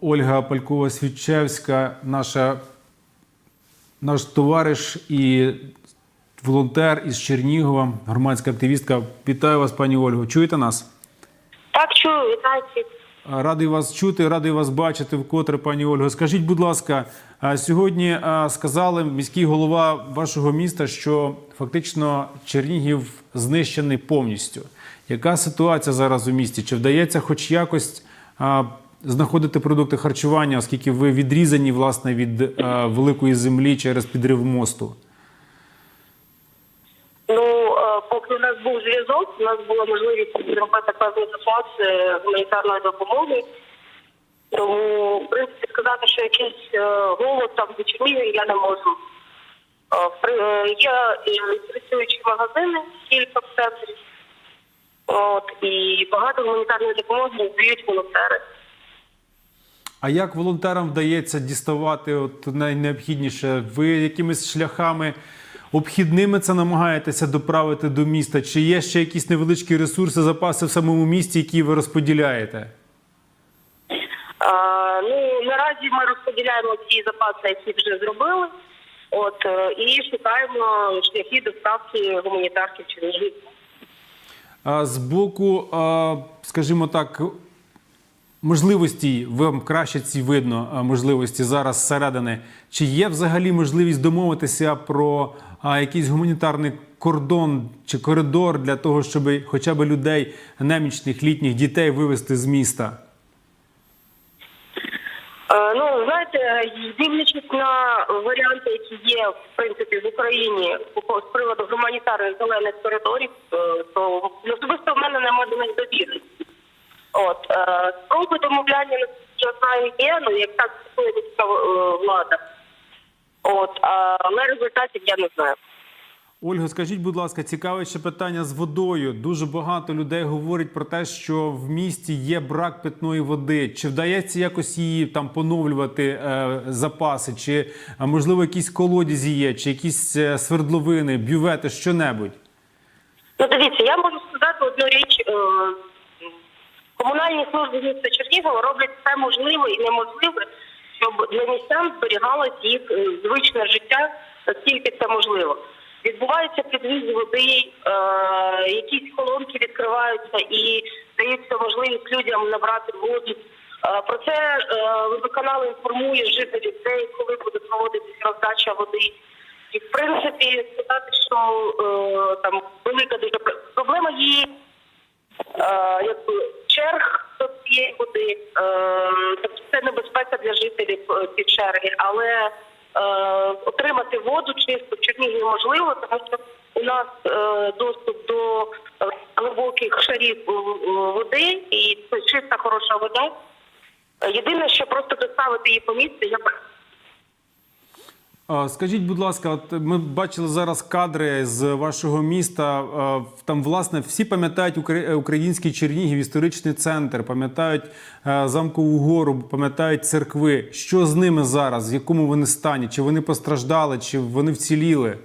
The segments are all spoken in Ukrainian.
Ольга Палькова Свічевська, наша наш товариш і волонтер із Чернігова, громадська активістка. Вітаю вас, пані Ольго. Чуєте нас? Так, чую, вітаю. Радий вас чути, радий вас бачити вкотре, пані Ольго. Скажіть, будь ласка, сьогодні сказали міський голова вашого міста, що фактично Чернігів знищений повністю. Яка ситуація зараз у місті? Чи вдається хоч якось знаходити продукти харчування, оскільки ви відрізані власне від а, великої землі через підрив мосту? Ну, е, поки у нас був зв'язок, у нас була можливість зробити певний запас е, гуманітарної допомоги. Тому, в принципі, сказати, що якийсь е, голод там в я не можу. Е, е, Є е, працюючі магазини, кілька в центрі. От, і багато гуманітарної допомоги дають волонтери. А як волонтерам вдається діставати от найнеобхідніше? Ви якимись шляхами обхідними це намагаєтеся доправити до міста? Чи є ще якісь невеличкі ресурси, запаси в самому місті, які ви розподіляєте? А, ну наразі ми розподіляємо ті запаси, які вже зробили. От е, і шукаємо шляхи доставки гуманітарки в Чернігів. З боку, скажімо так, можливості, вам краще ці видно можливості зараз зсередини. Чи є взагалі можливість домовитися про якийсь гуманітарний кордон чи коридор для того, щоб хоча б людей, немічних літніх дітей вивезти з міста? Е, ну знаєте, дивлячись на варіанти, які є в принципі в Україні з приводу гуманітарних зелених коридорів, е, то особисто в мене немає до них довіри. От е, спроби домовляння я знаю є, ну як так міська е, влада. От, але результатів я не знаю. Ольга, скажіть, будь ласка, цікаве ще питання з водою. Дуже багато людей говорять про те, що в місті є брак питної води. Чи вдається якось її там поновлювати е, запаси, чи можливо якісь колодязі є, чи якісь е, свердловини, бювети, що-небудь? Ну, дивіться, я можу сказати одну річ. Е, Комунальні служби міста Чернігова роблять все можливе і неможливе, щоб для містян зберігалось їх е, звичне життя, наскільки це можливо. Відбувається підвіз води, е, якісь колонки відкриваються і дається можливість людям набрати воду. Е, Про це е, інформує жителів, де коли буде проводитися роздача води. І в принципі сказати, що е, там велика дуже проблема є е, якби черг до цієї води. Е, тобто це небезпека для жителів е, ці черги, але е, отримати воду чисту в Чернігові можливо, тому що у нас е, доступ до е, глибоких шарів е, е, води і це чиста хороша вода. Е, Єдине, що просто доставити її по місцю, я Скажіть, будь ласка, от ми бачили зараз кадри з вашого міста. Там, власне, всі пам'ятають український Чернігів, історичний центр, пам'ятають е, замкову гору, пам'ятають церкви. Що з ними зараз? В якому вони стані? Чи вони постраждали, чи вони вціліли?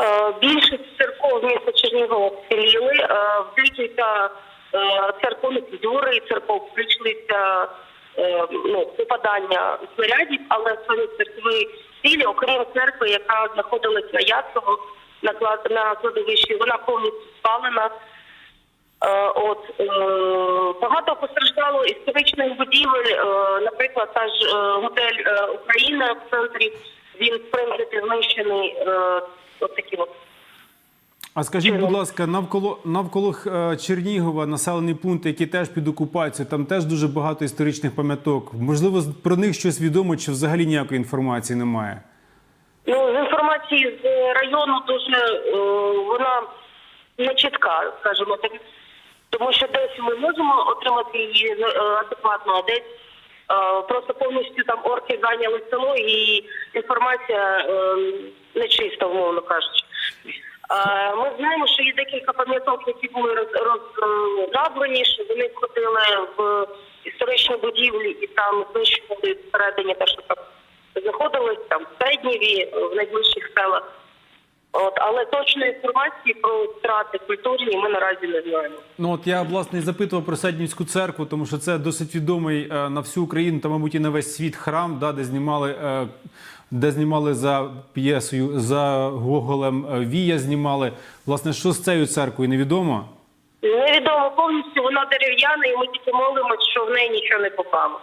Е, Більшість церков міста Чернігова вціліли. Е, декілька церковних і церков е, ну, попадання снарядів, але самі церкви цілі, окрім церкви, яка знаходилась на Ясово, на, на кладовищі, вона повністю спалена. Е, От е, багато постраждало історичних будівель. Е, Наприклад, та ж готель Україна в центрі. Він в принципі знищений от такі от. А скажіть, будь ласка, навколо навколо е, Чернігова населений пункт, який теж під окупацією, там теж дуже багато історичних пам'яток. Можливо, про них щось відомо, чи взагалі ніякої інформації немає? Ну інформації з району дуже е, вона не чітка, скажімо так. Тому що десь ми можемо отримати її е, адекватно, а десь е, просто повністю там орки зайняли село і інформація е, нечиста, умовно кажучи. Е, Ми знаємо, що є декілька пам'яток, які були роз- розграблені, що вони входили в історичні будівлі і там знищували всередині те, що там знаходилось там в Середніві, в найближчих селах. От, але точної інформації про втрати культурні ми наразі не знаємо. Ну от я власне і запитував про Седнівську церкву, тому що це досить відомий е, на всю Україну та, мабуть, і на весь світ храм, да, де знімали. е, Де знімали за п'єсою, за Гоголем е, Вія знімали. Власне, що з цією церквою невідомо? Невідомо повністю вона дерев'яна, і ми тільки молимось, що в неї нічого не попало.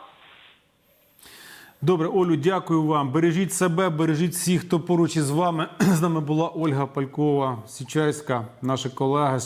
Добре, Олю, дякую вам. Бережіть себе, бережіть всіх, хто поруч із вами. З нами була Ольга Палькова, Січайська, наша колега.